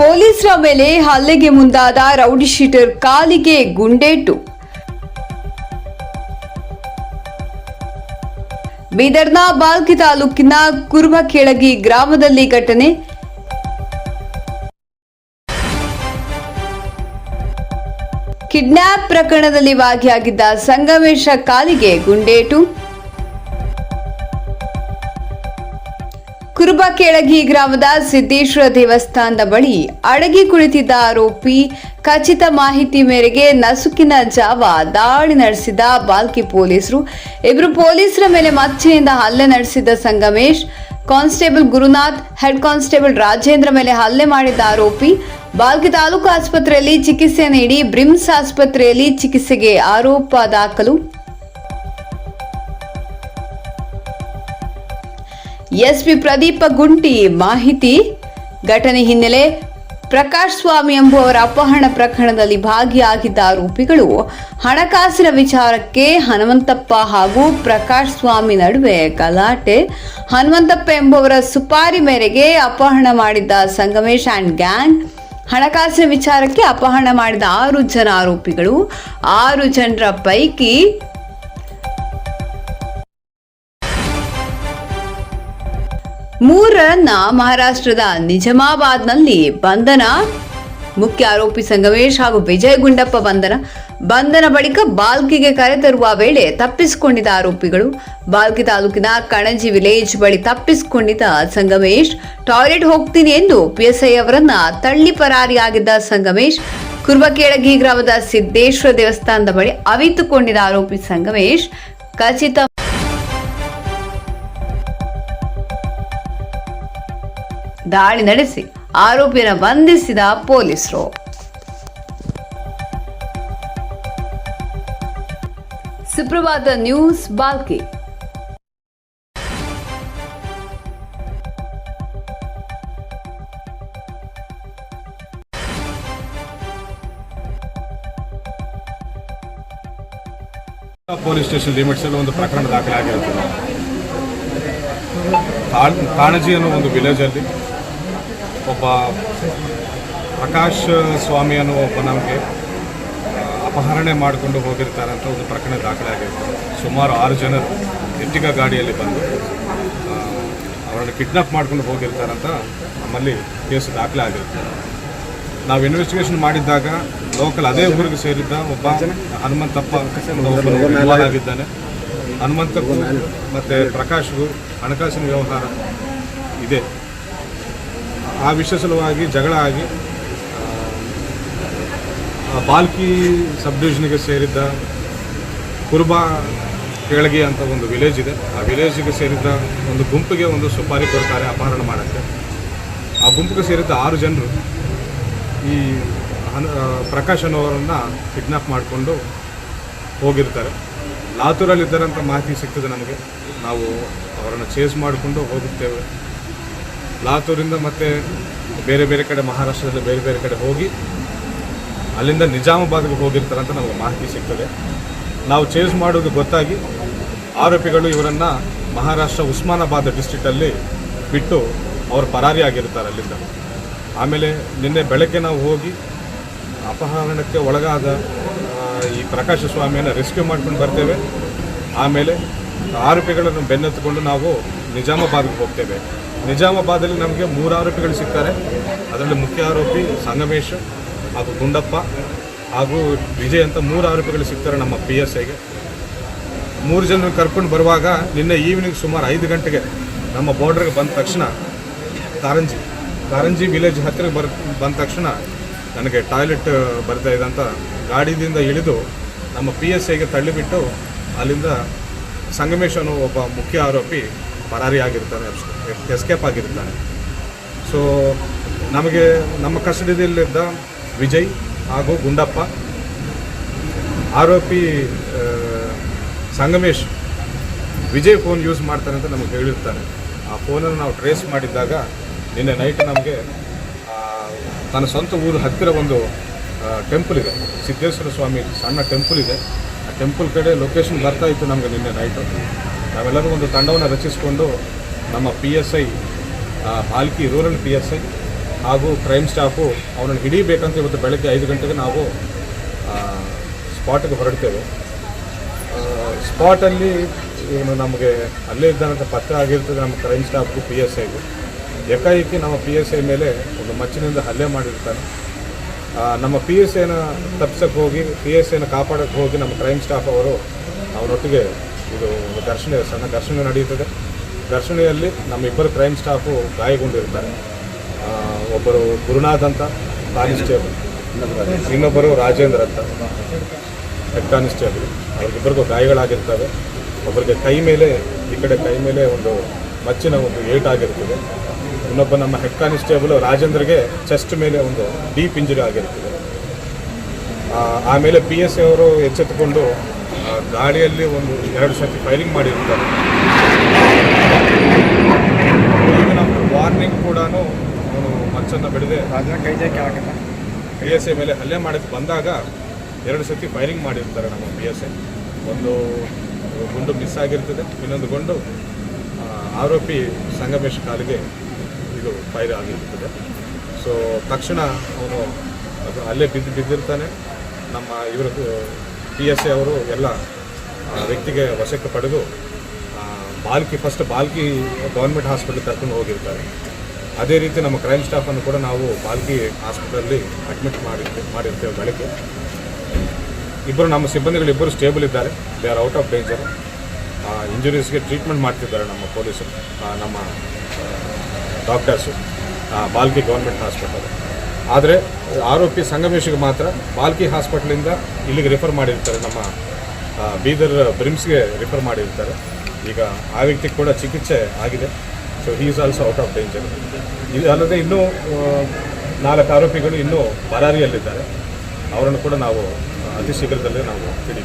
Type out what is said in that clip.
ಪೊಲೀಸರ ಮೇಲೆ ಹಲ್ಲೆಗೆ ಮುಂದಾದ ರೌಡಿ ಶೀಟರ್ ಕಾಲಿಗೆ ಗುಂಡೇಟು. ಬೀದರ್ನ ಬಾಲ್ಕಿ ತಾಲೂಕಿನ ಕುರುಬಕೆಳಗಿ ಗ್ರಾಮದಲ್ಲಿ ಘಟನೆ. ಕಿಡ್ನ್ಯಾಪ್ ಪ್ರಕರಣದಲ್ಲಿ ಭಾಗಿಯಾಗಿದ್ದ ಸಂಗಮೇಶ ಕಾಲಿಗೆ ಗುಂಡೇಟು. ಕುರುಬಕೆಳಗಿ ಗ್ರಾಮದ ಸಿದ್ದೇಶ್ವರ ದೇವಸ್ಥಾನದ ಬಳಿ ಅಡಗಿ ಕುಳಿತಿದ್ದ ಆರೋಪಿ, ಖಚಿತ ಮಾಹಿತಿ ಮೇರೆಗೆ ನಸುಕಿನ ಜಾವ ದಾಳಿ ನಡೆಸಿದ ಬಾಲ್ಕಿ ಪೊಲೀಸರು. ಇಬ್ಬರು ಪೊಲೀಸರ ಮೇಲೆ ಮಚ್ಚೆಯಿಂದ ಹಲ್ಲೆ ನಡೆಸಿದ್ದ Sangamesh, constable Gurunath, head constable Rajendra ಮೇಲೆ ಹಲ್ಲೆ ಮಾಡಿದ್ದ ಆರೋಪಿ, ಬಾಲ್ಕಿ ತಾಲೂಕು ಆಸ್ಪತ್ರೆಯಲ್ಲಿ ಚಿಕಿತ್ಸೆ ನೀಡಿ ಬ್ರಿಮ್ಸ್ ಆಸ್ಪತ್ರೆಯಲ್ಲಿ ಚಿಕಿತ್ಸೆಗೆ ಆರೋಪ ದಾಖಲು. ಎಸ್ಪಿ ಪ್ರದೀಪ ಗುಂಟಿ ಮಾಹಿತಿ. ಘಟನೆ ಹಿನ್ನೆಲೆ ಪ್ರಕಾಶ್ ಸ್ವಾಮಿ ಎಂಬುವರ ಅಪಹರಣ ಪ್ರಕರಣದಲ್ಲಿ ಭಾಗಿಯಾಗಿದ್ದ ಆರೋಪಿಗಳು ಹಣಕಾಸಿನ ವಿಚಾರಕ್ಕೆ ಹನುಮಂತಪ್ಪ ಹಾಗೂ ಪ್ರಕಾಶ್ ಸ್ವಾಮಿ ನಡುವೆ ಗಲಾಟೆ. ಹನುಮಂತಪ್ಪ ಎಂಬುವರ ಸುಪಾರಿ ಮೇರೆಗೆ ಅಪಹರಣ ಮಾಡಿದ್ದ ಸಂಗಮೇಶ್ ಆ್ಯಂಡ್ ಗ್ಯಾಂಗ್. ಹಣಕಾಸಿನ ವಿಚಾರಕ್ಕೆ ಅಪಹರಣ ಮಾಡಿದ ಆರು ಜನ ಆರೋಪಿಗಳು. ಆರು ಜನರ ಪೈಕಿ ಮೂರರನ್ನ ಮಹಾರಾಷ್ಟ್ರದ ನಿಜಾಮಾಬಾದ್ನಲ್ಲಿ ಬಂಧನ. ಮುಖ್ಯ ಆರೋಪಿ ಸಂಗಮೇಶ್ ಹಾಗೂ ವಿಜಯ್ ಗುಂಡಪ್ಪ ಬಂಧನ. ಬಂಧನ ಬಳಿಕ ಬಾಲ್ಕಿಗೆ ಕರೆತರುವ ವೇಳೆ ತಪ್ಪಿಸಿಕೊಂಡಿದ್ದ ಆರೋಪಿಗಳು. ಬಾಲ್ಕಿ ತಾಲೂಕಿನ ಕಣಜಿ ವಿಲೇಜ್ ಬಳಿ ತಪ್ಪಿಸಿಕೊಂಡಿದ್ದ ಸಂಗಮೇಶ್. ಟಾಯ್ಲೆಟ್ ಹೋಗ್ತೀನಿ ಎಂದು ಪಿಎಸ್ಐ ಅವರನ್ನ ತಳ್ಳಿ ಪರಾರಿಯಾಗಿದ್ದ ಸಂಗಮೇಶ್. ಕುರ್ಬಕೇಳಗಿ ಗ್ರಾಮದ ಸಿದ್ದೇಶ್ವರ ದೇವಸ್ಥಾನದ ಬಳಿ ಅವಿತುಕೊಂಡಿದ್ದ ಆರೋಪಿ ಸಂಗಮೇಶ್. ಖಚಿತ ದಾಳಿ ನಡೆಸಿ ಆರೋಪಿಯನ್ನು ಬಂಧಿಸಿದ ಪೊಲೀಸರು. Suprabhata news Balki. Police station ಲಿಮಿಟ್ಸಲ್ಲಿ ಒಂದು ಪ್ರಕರಣ ದಾಖಲಾಗಿರುತ್ತದೆ ಕಾಣಜಿ ಅನ್ನೋ ಒಂದು ವಿಲೇಜಲ್ಲಿ ಒಬ್ಬ ಪ್ರಕಾಶ್ ಸ್ವಾಮಿ ಅನ್ನೋ ಒಬ್ಬ ನಮಗೆ ಅಪಹರಣೆ ಮಾಡಿಕೊಂಡು ಹೋಗಿರ್ತಾರೆ ಅಂತ ಒಂದು ಪ್ರಕರಣ ದಾಖಲೆ ಆಗಿರ್ತದೆ ಸುಮಾರು ಆರು ಜನರು ಎಟ್ಟಿಗ ಗಾಡಿಯಲ್ಲಿ ಬಂದು ಅವರನ್ನು ಕಿಡ್ನಾಪ್ ಮಾಡ್ಕೊಂಡು ಹೋಗಿರ್ತಾರಂತ ನಮ್ಮಲ್ಲಿ ಕೇಸು ದಾಖಲೆ ಆಗಿರುತ್ತೆ ನಾವು ಇನ್ವೆಸ್ಟಿಗೇಷನ್ ಮಾಡಿದ್ದಾಗ ಲೋಕಲ್ ಅದೇ ಊರಿಗೆ ಸೇರಿದ್ದ ಒಬ್ಬ ಹನುಮಂತಪ್ಪ ಆಗಿದ್ದಾನೆ ಹನುಮಂತಪ್ಪ ಮತ್ತು ಪ್ರಕಾಶ್ಗೂ ಹಣಕಾಸಿನ ವ್ಯವಹಾರ ಇದೆ. ಆ ವಿಷಯ ಸಲುವಾಗಿ ಜಗಳ ಆಗಿ ಬಾಲ್ಕಿ ಸಬ್ ಡಿವಿಷನ್ಗೆ ಸೇರಿದ್ದ ಕುರುಬಾ ಕೆಳಗೆ ಅಂತ ಒಂದು ವಿಲೇಜ್ ಇದೆ. ಆ ವಿಲೇಜಿಗೆ ಸೇರಿದ್ದ ಒಂದು ಗುಂಪಿಗೆ ಒಂದು ಸುಪಾರಿ ಕೊಡ್ತಾರೆ ಅಪಹರಣ ಮಾಡೋಕ್ಕೆ. ಆ ಗುಂಪಿಗೆ ಸೇರಿದ್ದ ಆರು ಜನರು ಈ ಹನ್ ಪ್ರಕಾಶ್ ಅನ್ನೋರನ್ನು ಕಿಡ್ನಾಪ್ ಮಾಡಿಕೊಂಡು ಹೋಗಿರ್ತಾರೆ. ಲಾತೂರಲ್ಲಿದ್ದಾರಂಥ ಮಾಹಿತಿ ಸಿಗ್ತದೆ ನಮಗೆ. ನಾವು ಅವರನ್ನು ಚೇಸ್ ಮಾಡಿಕೊಂಡು ಹೋಗುತ್ತೇವೆ. ಲಾತೂರಿಂದ ಮತ್ತೆ ಬೇರೆ ಬೇರೆ ಕಡೆ ಮಹಾರಾಷ್ಟ್ರದಲ್ಲಿ ಬೇರೆ ಬೇರೆ ಕಡೆ ಹೋಗಿ ಅಲ್ಲಿಂದ ನಿಜಾಮಾಬಾದ್ಗೆ ಅಂತ ನಮಗೆ ಮಾಹಿತಿ ಸಿಗ್ತದೆ. ನಾವು ಚೇಸ್ ಮಾಡೋದು ಗೊತ್ತಾಗಿ ಆರೋಪಿಗಳು ಇವರನ್ನು ಮಹಾರಾಷ್ಟ್ರ ಉಸ್ಮಾನಾಬಾದ್ ಡಿಸ್ಟ್ರಿಕ್ಟಲ್ಲಿ ಬಿಟ್ಟು ಅವರು ಪರಾರಿ ಆಗಿರ್ತಾರೆ ಅಲ್ಲಿಂದ. ಆಮೇಲೆ ನಿನ್ನೆ ಬೆಳಗ್ಗೆ ನಾವು ಹೋಗಿ ಅಪಹರಣಕ್ಕೆ ಒಳಗಾದ ಈ ಪ್ರಕಾಶ ಸ್ವಾಮಿಯನ್ನು ರೆಸ್ಕ್ಯೂ ಮಾಡ್ಕೊಂಡು ಬರ್ತೇವೆ. ಆಮೇಲೆ ಆರೋಪಿಗಳನ್ನು ಬೆನ್ನತ್ತುಕೊಂಡು ನಾವು ನಿಜಾಮಾಬಾದ್ಗೆ ಹೋಗ್ತೇವೆ. ನಿಜಾಮಾಬಾದಲ್ಲಿ ನಮಗೆ ಮೂರು ಆರೋಪಿಗಳು ಸಿಗ್ತಾರೆ. ಅದರಲ್ಲಿ ಮುಖ್ಯ ಆರೋಪಿ ಸಂಗಮೇಶ್ ಹಾಗೂ ಗುಂಡಪ್ಪ ಹಾಗೂ ವಿಜಯ್ ಅಂತ ಮೂರು ಆರೋಪಿಗಳು ಸಿಗ್ತಾರೆ ನಮ್ಮ ಪಿ ಎಸ್ ಐಗೆ. ಮೂರು ಜನ ಕರ್ಕೊಂಡು ಬರುವಾಗ ನಿನ್ನೆ ಈವ್ನಿಂಗ್ ಸುಮಾರು ಐದು ಗಂಟೆಗೆ ನಮ್ಮ ಬಾರ್ಡ್ರಿಗೆ ಬಂದ ತಕ್ಷಣ ಕಾರಂಜಿ ಕಾರಂಜಿ ವಿಲೇಜ್ ಹತ್ತಿರ ಬರ್, ಬಂದ ತಕ್ಷಣ ನನಗೆ ಟಾಯ್ಲೆಟ್ ಬರ್ತಾ ಇದೆ ಅಂತ ಗಾಡಿದಿಂದ ಇಳಿದು ನಮ್ಮ ಪಿ ಎಸ್ ಐಗೆ ತಳ್ಳಿಬಿಟ್ಟು ಅಲ್ಲಿಂದ ಸಂಗಮೇಶ್ ಅನ್ನೋ ಒಬ್ಬ ಮುಖ್ಯ ಆರೋಪಿ ಪರಾರಿ ಆಗಿರ್ತಾನೆ ಎಸ್ಕೇಪ್ ಆಗಿರ್ತಾನೆ ಸೊ ನಮಗೆ ನಮ್ಮ ಕಸ್ಟಡಿಯಲ್ಲಿದ್ದ ವಿಜಯ್ ಹಾಗೂ ಗುಂಡಪ್ಪ, ಆರೋಪಿ ಸಂಗಮೇಶ್, ವಿಜಯ್ ಫೋನ್ ಯೂಸ್ ಮಾಡ್ತಾನೆ ಅಂತ ನಮಗೆ ಹೇಳಿರ್ತಾನೆ ಆ ಫೋನನ್ನು ನಾವು ಟ್ರೇಸ್ ಮಾಡಿದ್ದಾಗ ನಿನ್ನೆ ನೈಟ್ ನಮಗೆ ತನ್ನ ಸ್ವಂತ ಊರು ಹತ್ತಿರ ಒಂದು ಟೆಂಪಲ್ ಇದೆ. ಸಿದ್ದೇಶ್ವರ ಸ್ವಾಮಿ ಸಣ್ಣ ಟೆಂಪಲ್ ಇದೆ. ಆ ಟೆಂಪಲ್ ಕಡೆ ಲೊಕೇಶನ್ ಬರ್ತಾ ಇತ್ತು ನಮಗೆ ನಿನ್ನೆ ನೈಟು ನಾವೆಲ್ಲರೂ ಒಂದು ತಂಡವನ್ನು ರಚಿಸಿಕೊಂಡು ನಮ್ಮ ಪಿ ಎಸ್ ಐ ಬಾಲ್ಕಿ ರೂರಲ್ ಪಿ ಎಸ್ ಐ ಹಾಗೂ ಕ್ರೈಮ್ ಸ್ಟಾಫು ಅವನನ್ನು ಹಿಡಿಬೇಕಂತ ಇವತ್ತು ಬೆಳಗ್ಗೆ ಐದು ಗಂಟೆಗೆ ನಾವು ಸ್ಪಾಟಿಗೆ ಹೊರಡ್ತೇವೆ. ಸ್ಪಾಟಲ್ಲಿ ಏನು ನಮಗೆ ಅಲ್ಲೇ ಇದ್ದಂಥ ಪತ್ರ ಆಗಿರ್ತದೆ ನಮ್ಮ ಕ್ರೈಮ್ ಸ್ಟಾಫ್ಗೂ ಪಿ ಎಸ್ ಐಗೂ ಏಕಾಏಕಿ ನಮ್ಮ ಪಿ ಎಸ್ ಐ ಮೇಲೆ ಒಂದು ಮಚ್ಚಿನಿಂದ ಹಲ್ಲೆ ಮಾಡಿರ್ತಾನೆ. ನಮ್ಮ ಪಿ ಎಸ್ ಐನ ತಪ್ಪಿಸೋಕ್ಕೆ ಹೋಗಿ ಪಿ ಎಸ್ ಐನ ಕಾಪಾಡೋಕ್ಕೆ ಹೋಗಿ ನಮ್ಮ ಕ್ರೈಮ್ ಸ್ಟಾಫ್ ಅವರು ಅವನೊಟ್ಟಿಗೆ ಇದು ಘರ್ಷಣೆ, ಸಣ್ಣ ಘರ್ಷಣೆ ನಡೆಯುತ್ತದೆ. ಘರ್ಷಣೆಯಲ್ಲಿ ನಮ್ಮಿಬ್ಬರು ಕ್ರೈಮ್ ಸ್ಟಾಫು ಗಾಯಗೊಂಡಿರ್ತಾರೆ. ಒಬ್ಬರು ಗುರುನಾಥ್ ಅಂತ ಕಾನಿಸ್ಟೇಬಲ್ ಇನ್ನೊಬ್ಬರು ರಾಜೇಂದ್ರ ಅಂತ. ಹೆಡ್ ಕಾನಿಸ್ಟೇಬಲ್ ಅವ್ರಿಗಿಬ್ಬರಿಗೂ ಗಾಯಗಳಾಗಿರ್ತವೆ. ಒಬ್ಬರಿಗೆ ಕೈ ಮೇಲೆ, ಈ ಕಡೆ ಕೈ ಮೇಲೆ ಒಂದು ಮಚ್ಚಿನ ಒಂದು ಏಟ್ ಆಗಿರ್ತದೆ. ಇನ್ನೊಬ್ಬ ನಮ್ಮ ಹೆಡ್ ಕಾನಿಸ್ಟೇಬಲ್ ರಾಜೇಂದ್ರಗೆ ಚೆಸ್ಟ್ ಮೇಲೆ ಒಂದು ಡೀಪ್ ಇಂಜುರಿ ಆಗಿರ್ತದೆ. ಆಮೇಲೆ ಪಿ ಎಸ್ ಅವರು ಎಚ್ಚೆತ್ತುಕೊಂಡು ಗಾಡಿಯಲ್ಲಿ ಒಂದು ಎರಡು ಸತಿ ಫೈರಿಂಗ್ ಮಾಡಿರ್ತಾರೆ. ಈಗ ನಮ್ಮ ವಾರ್ನಿಂಗ್ ಕೂಡ ಅವನು ಮಚ್ಚನ್ನು ಬಿಡದೆ ಬಿ ಎಸ್ ಐ ಮೇಲೆ ಹಲ್ಲೆ ಮಾಡಕ್ಕೆ ಬಂದಾಗ ಎರಡು ಸತಿ ಫೈರಿಂಗ್ ಮಾಡಿರ್ತಾರೆ ನಮ್ಮ ಬಿ ಎಸ್ ಎ ಒಂದು ಗುಂಡು ಮಿಸ್ ಆಗಿರ್ತದೆ ಇನ್ನೊಂದು ಗುಂಡು ಆರೋಪಿ ಸಂಗಮೇಶ್ ಕಾಲಿಗೆ ಇದು ಫೈರ್ ಆಗಿರ್ತದೆ. ಸೊ ತಕ್ಷಣ ಅವನು ಅದು ಅಲ್ಲೇ ಬಿದ್ದು ಬಿದ್ದಿರ್ತಾನೆ. ನಮ್ಮ ಇವರು ಪಿ ಎಸ್ ಎ ಅವರು ಎಲ್ಲ ವ್ಯಕ್ತಿಗೆ ವಶಕ್ಕೆ ಪಡೆದು Balki first Balki government hospital ಕರ್ಕೊಂಡು ಹೋಗಿರ್ತಾರೆ. ಅದೇ ರೀತಿ ನಮ್ಮ ಕ್ರೈಮ್ ಸ್ಟಾಫನ್ನು ಕೂಡ ನಾವು ಬಾಲ್ಕಿ ಹಾಸ್ಪಿಟಲಲ್ಲಿ ಅಡ್ಮಿಟ್ ಮಾಡಿ ಮಾಡಿರ್ತೇವೆ ಬೆಳಗ್ಗೆ. ಇಬ್ಬರು ನಮ್ಮ ಸಿಬ್ಬಂದಿಗಳು ಇಬ್ಬರು ಸ್ಟೇಬಲ್ ಇದ್ದಾರೆ. They are out of danger ಇಂಜುರೀಸ್ಗೆ treatment ಮಾಡ್ತಿದ್ದಾರೆ ನಮ್ಮ ಪೊಲೀಸರು ನಮ್ಮ ಡಾಕ್ಟರ್ಸು ಬಾಲ್ಕಿ ಗೌರ್ಮೆಂಟ್ ಹಾಸ್ಪಿಟಲ್ ಆದರೆ ಆರೋಪಿ ಸಂಗಮೇಶ್ಗೆ ಮಾತ್ರ ಬಾಲ್ಕಿ ಹಾಸ್ಪಿಟ್ಲಿಂದ ಇಲ್ಲಿಗೆ ರೆಫರ್ ಮಾಡಿರ್ತಾರೆ, ನಮ್ಮ ಬೀದರ್ ಬ್ರಿಮ್ಸ್ಗೆ ರೆಫರ್ ಮಾಡಿರ್ತಾರೆ. ಈಗ ಆ ವ್ಯಕ್ತಿಗೆ ಕೂಡ ಚಿಕಿತ್ಸೆ ಆಗಿದೆ. So he is also out of danger ಇದು ಅಲ್ಲದೆ ಇನ್ನೂ ನಾಲ್ಕು ಆರೋಪಿಗಳು ಇನ್ನೂ ಬರಾರಿಯಲ್ಲಿದ್ದಾರೆ ಅವರನ್ನು ಕೂಡ ನಾವು, ಅತಿ ಶೀಘ್ರದಲ್ಲೇ ನಾವು ಹಿಡಿ